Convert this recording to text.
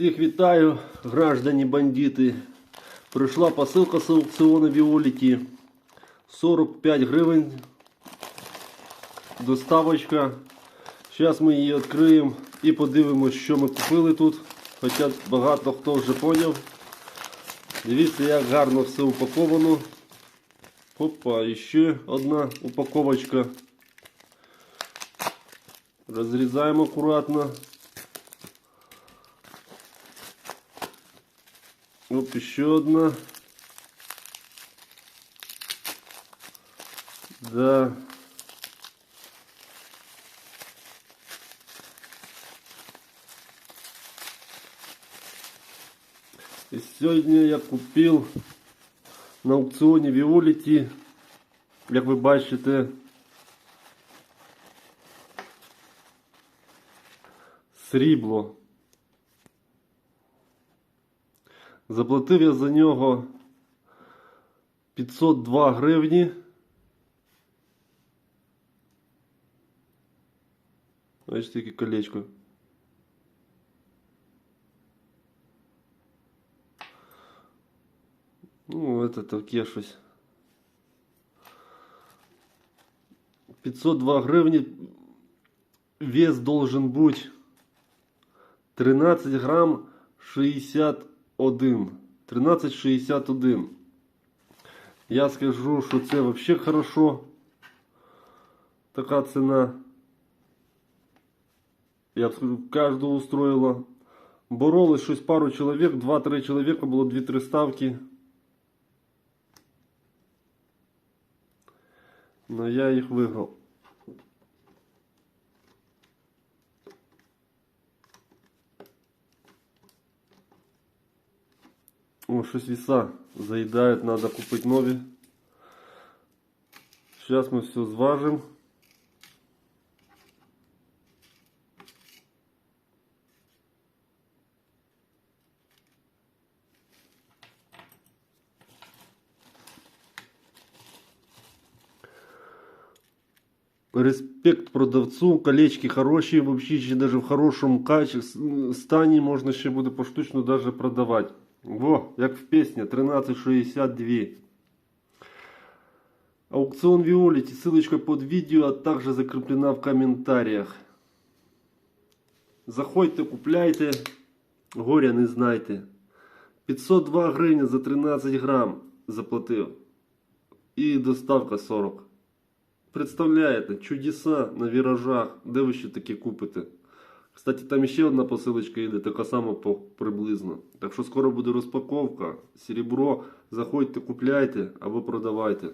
Всіх вітаю, граждані бандити. Прийшла посилка з аукціону Віоліті. 45 гривень. Доставочка. Зараз ми її відкриємо і подивимось, що ми купили тут. Хоча багато хто вже поняв. Дивіться, як гарно все упаковано. Опа, і ще одна упаковочка. Розрізаємо акуратно. Оп, еще одна. Да. И сегодня я купил на аукціоні Віоліті, як ви бачите, срібло. Заплатив я за нього 502 гривні. Ось тільки колечко. Ну, це таке щось. 502 гривні. Вес должен быть 13 грамм 60 1. 1361. Я скажу, що це взагалі хорошо. Така ціна. Я б скажу, кожного устроїла. Боролись щось пару чоловік, 2-3 чоловіка, було 2-3 ставки. Но я їх виграв. О, щось веса заїдають, треба купити нові. Зараз ми все зважимо. Респект продавцу, колечки хороші, вообще ще даже в хорошому качестві, стані можна ще буде поштучно даже продавати. Во, як в пісні, 1362. Аукцион Виолити, ссылочка под видео, а также закреплена в комментариях. Заходьте, купляйте, горя не знайте. 502 гривні за 13 грам заплатив. І доставка 40. Представляєте, чудеса на віражах. Де ви ще таке купите? Кстати, там ще одна посилочка йде, така сама приблизно. Так що скоро буде розпаковка. Серебро, заходьте, купляйте або продавайте.